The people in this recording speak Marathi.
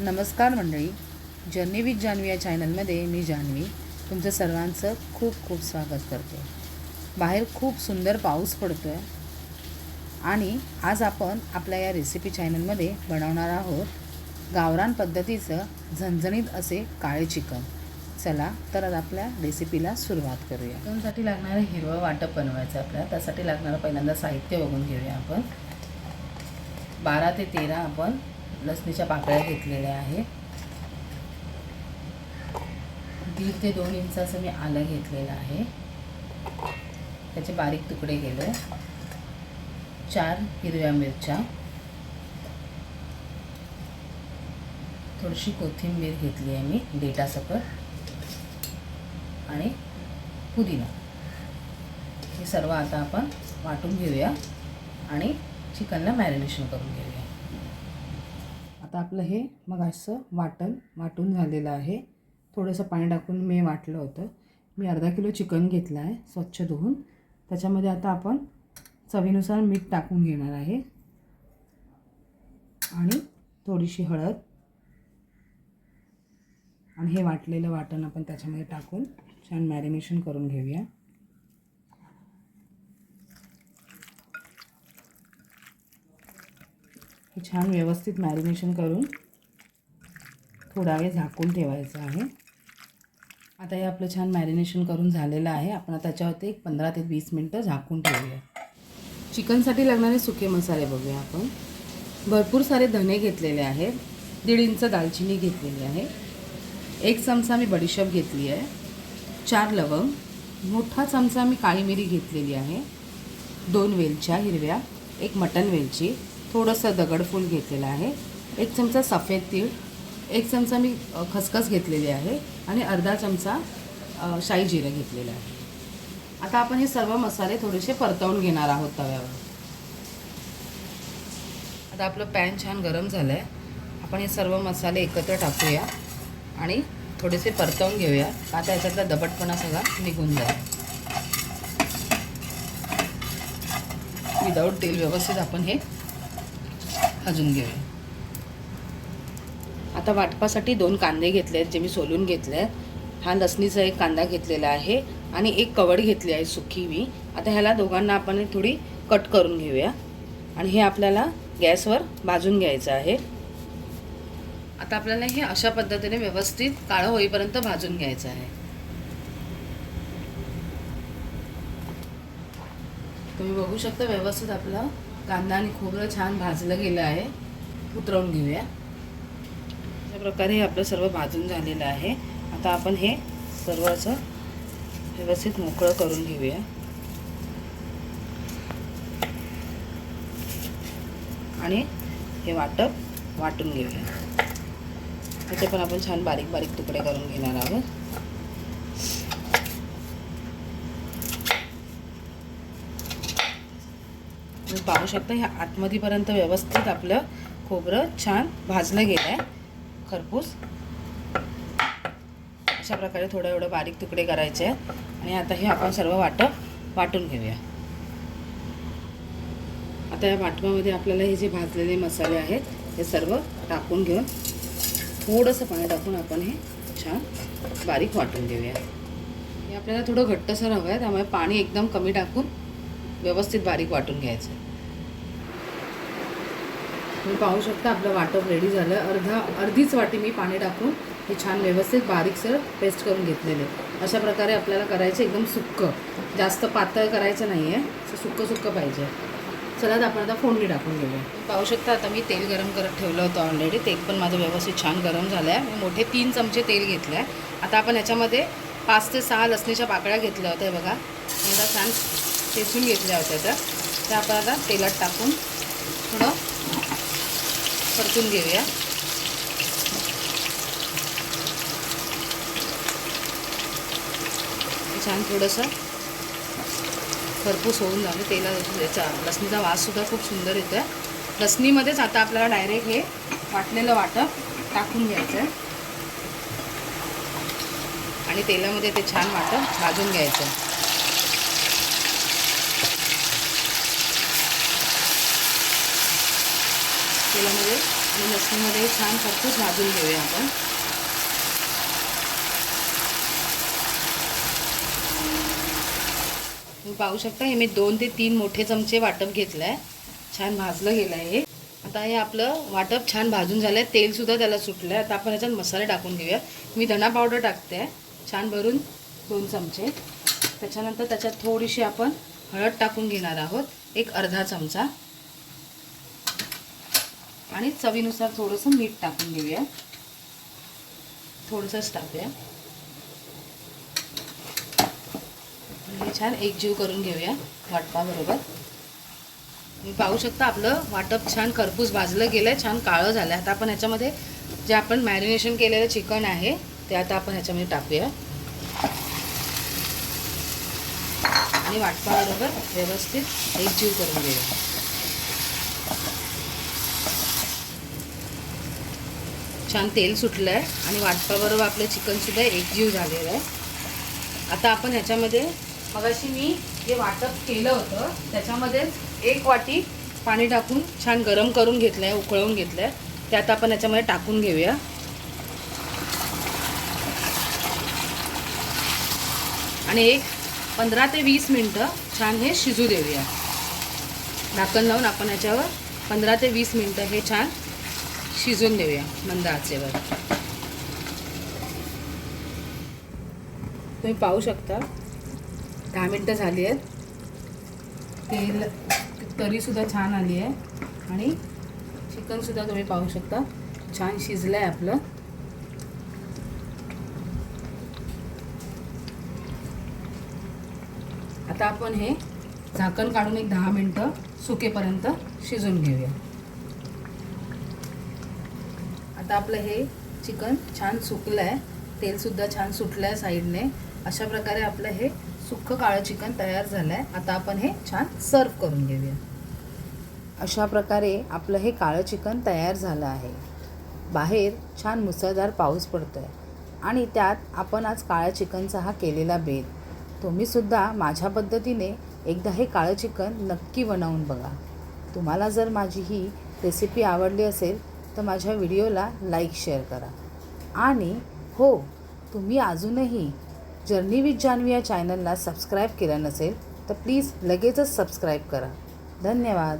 नमस्कार मंडळी. जर्नी विथ जान्हवी या चॅनलमध्ये मी जान्हवी तुमचं सर्वांचं खूप खूप स्वागत करते. बाहेर खूप सुंदर पाऊस पडतो आहे आणि आज आपण आपल्या या रेसिपी चॅनलमध्ये बनवणार आहोत गावरान पद्धतीचं झणझणीत असे काळे चिकन. चला तर आज आपल्या रेसिपीला सुरुवात करूया. चिकनसाठी लागणारं हिरवं वाटप बनवायचं आपल्याला. त्यासाठी लागणारं पहिल्यांदा साहित्य बघून घेऊया आपण. बारा ते तेरा आपण लसणीच्या पाकळ्या घेतलेल्या आहेत. दीड ते दोन इंच असं मी आलं घेतलेलं आहे. त्याचे बारीक तुकडे केले. चार हिरव्या मिरच्या. थोडीशी कोथिंबीर घेतली आहे मी डेटासकट. आणि पुदिना. हे सर्व आता आपण वाटून घेऊया आणि चिकनला मॅरिनेशन करून घेऊया. आता आपलं हे मग असं वाटण वाटून झालेलं आहे. थोडंसं पाणी टाकून मी वाटलं होतं. मी अर्धा किलो चिकन घेतलं आहे स्वच्छ धुवून. त्याच्यामध्ये आता आपण चवीनुसार मीठ टाकून घेणार आहे. आणि थोडीशी हळद. आणि हे वाटलेलं वाटण आपण त्याच्यामध्ये टाकून छान मॅरिनेशन करून घेऊया. हे छान व्यवस्थित मॅरिनेशन करून थोडा वेळ झाकून ठेवायचं आहे. आता हे आपलं छान मॅरिनेशन करून झालेलं आहे. आपण आता त्याच्यावरती एक पंधरा ते वीस मिनटं झाकून ठेवूया. चिकनसाठी लागणारे सुके मसाले बघूया आपण. भरपूर सारे धने घेतलेले आहेत. दीड इंच दालचिनी घेतलेली आहे. एक चमचा मी बडीशेप घेतली आहे. चार लवंग. मोठा चमचा मी काळी मिरी घेतलेली आहे. दोन वेलच्या हिरव्या एक मटन वेलची. थोडंसं दगडफूल घेतलेलं आहे. एक चमचा सफेद तीळ एक चमचा मी खसखस घेतलेली आहे आणि अर्धा चमचा शाही शाई जिरं घेतलेलं आहे. आता आपण हे सर्व मसाले थोडेसे परतवून घेणार आहोत तव्यावर. आता आपलं पॅन छान गरम झालं आहे आपण हे सर्व मसाले एकत्र टाकूया आणि थोडेसे परतवून घेऊया. आता याच्यातला दबटपणा सगळा निघून जाईल. विदाऊट तेल व्यवस्थित आपण हे भाजून घेऊया. आता वाटपासाठी दोन कांदे घेतले आहेत जे मी सोलून घेतले आहेत हा लसणीचा एक कांदा घेतलेला आहे आणि एक कवड घेतली आहे सुकी मी. आता ह्याला दोघांना आपण थोडी कट करून घेऊया. आणि हे आपल्याला गॅसवर भाजून घ्यायचं आहे. आता आपल्याला हे अशा पद्धतीने व्यवस्थित काळं होईपर्यंत भाजून घ्यायचं आहे. तुम्ही बघू शकता व्यवस्थित आपलं कांदा आणि खोबरं छान भाजलं गेलं आहे. उतरवून घेऊया. अशा प्रकारे हे आपलं सर्व भाजून झालेलं आहे. आता आपण हे सर्व असं व्यवस्थित मोकळं करून घेऊया. आणि हे वाटप वाटून घेऊया. त्याचे पण आपण छान बारीक बारीक तुकडे करून घेणार आहोत. तुम्ही पाहू शकता ह्या आतमधीपर्यंत व्यवस्थित आपलं खोबरं छान भाजलं गेलं आहे खरपूस. अशा प्रकारे थोडं एवढं बारीक तुकडे करायचे आहेत. आणि आता हे आपण सर्व वाटप वाटून घेऊया. आता या वाटपामध्ये आपल्याला हे जे भाजलेले मसाले आहेत हे सर्व टाकून घेऊन थोडंसं पाणी टाकून आपण हे छान बारीक वाटून घेऊया. हे आपल्याला थोडं घट्टसर हवं आहे त्यामुळे पाणी एकदम कमी टाकून व्यवस्थित बारीक वाटून घ्यायचं. तुम्ही पाहू शकता आपलं वाटप रेडी झालं. अर्धा अर्धीच वाटी मी पाणी टाकून हे छान व्यवस्थित बारीकसर पेस्ट करून घेतलेले अशा प्रकारे आपल्याला करायचं एकदम सुक्कं. जास्त पातळ करायचं नाही आहे सुक्कं सुक्कं पाहिजे. चला तर आपण आता फोडणी टाकून घेऊया. पाहू शकता आता मी तेल गरम करत ठेवलं होतं ऑलरेडी तेल पण माझं व्यवस्थित छान गरम झालं आहे मी मोठे तीन चमचे तेल घेतलं आहे आता आपण याच्यामध्ये पाच ते सहा लसणीच्या पाकळ्या घेतल्या होत्या बघा. एकदा छान चेचून घेतल्या होत्या त्या. त्या आपण आता तेलात टाकून थोडं परतून घेऊया. छान थोडंसं खरपूस होऊन झालं. तेला याचा लसणीचा वाससुद्धा खूप सुंदर येतो आहे लसणीमध्येच आता आपल्याला डायरेक्ट हे वाटलेलं वाटप टाकून घ्यायचं आहे आणि तेलामध्ये ते छान वाटप भाजून घ्यायचं आहे तेलामध्ये आणि लसणीमध्ये छान खरपूस भाजून घेऊया आपण. तुम्ही पाहू शकता हे मी दोन ते तीन मोठे चमचे वाटप घेतलं आहे छान भाजलं गेलं आहे हे. आता हे आपलं वाटप छान भाजून झालं आहे तेलसुद्धा त्याला सुटलं आहे आता आपण ह्याच्यात मसाले टाकून घेऊया. मी धणा पावडर टाकते. आहे छान भरून दोन चमचे. त्याच्यानंतर त्याच्यात थोडीशी आपण हळद टाकून घेणार आहोत. एक अर्धा चमचा. आणि चवीनुसार थोडंसं मीठ टाकून घेऊया. थोडंसंच टाकूया. हे छान एकजीव करून घेऊया वाटपाबरोबर. तुम्ही पाहू शकता आपलं वाटप छान खरपूस भाजलं गेलं आहे छान काळं झालं आहे आता आपण ह्याच्यामध्ये जे आपण मॅरिनेशन केलेलं चिकन आहे ते आता आपण ह्याच्यामध्ये टाकूया. आणि वाटपाबरोबर व्यवस्थित एकजीव करून घेऊया. छान तेल सुटलं आहे आणि वाटपाबरोबर आपलं चिकनसुद्धा एकजीव झालेलं आहे. आता आपण ह्याच्यामध्ये मगाशी मी जे वाटप केलं होतं त्याच्यामध्येच एक वाटी पाणी टाकून छान गरम करून घेतलं आहे उकळवून घेतलं आहे ते आता आपण ह्याच्यामध्ये टाकून घेऊया. आणि एक पंधरा ते वीस मिनटं छान हे शिजू देऊया. ढाकण लावून आपण ह्याच्यावर पंधरा ते वीस मिनटं हे छान शिजून देऊया मंद आचेवर. तुम्ही पाहू शकता दहा मिनटं झाली आहेत. तेल तरीसुद्धा छान आली आहे. आणि चिकनसुद्धा तुम्ही पाहू शकता छान शिजलं आहे आपलं. आता आपण हे झाकण काढून एक दहा मिनटं सुकेपर्यंत शिजून घेऊया. आता आपलं हे चिकन छान सुकलं आहे तेलसुद्धा छान सुटलं आहे साईडने. अशा प्रकारे आपलं हे सुखं काळं चिकन तयार झालं आहे आता आपण हे छान सर्व करून घेऊया. अशा प्रकारे आपलं हे काळं चिकन तयार झालं आहे. बाहेर छान मुसळधार पाऊस पडतो आहे आणि त्यात आपण आज काळ्या चिकनचा हा केलेला बेत. तुम्हीसुद्धा माझ्या पद्धतीने एकदा हे काळं चिकन नक्की बनवून बघा. तुम्हाला जर माझी ही रेसिपी आवडली असेल तर माझ्या व्हिडिओला लाईक शेअर करा. आणि हो तुम्ही अजूनही जर्नी विथ जान्हवी या चॅनलला सबस्क्राईब केलं नसेल तर प्लीज लगेचच सबस्क्राईब करा. धन्यवाद.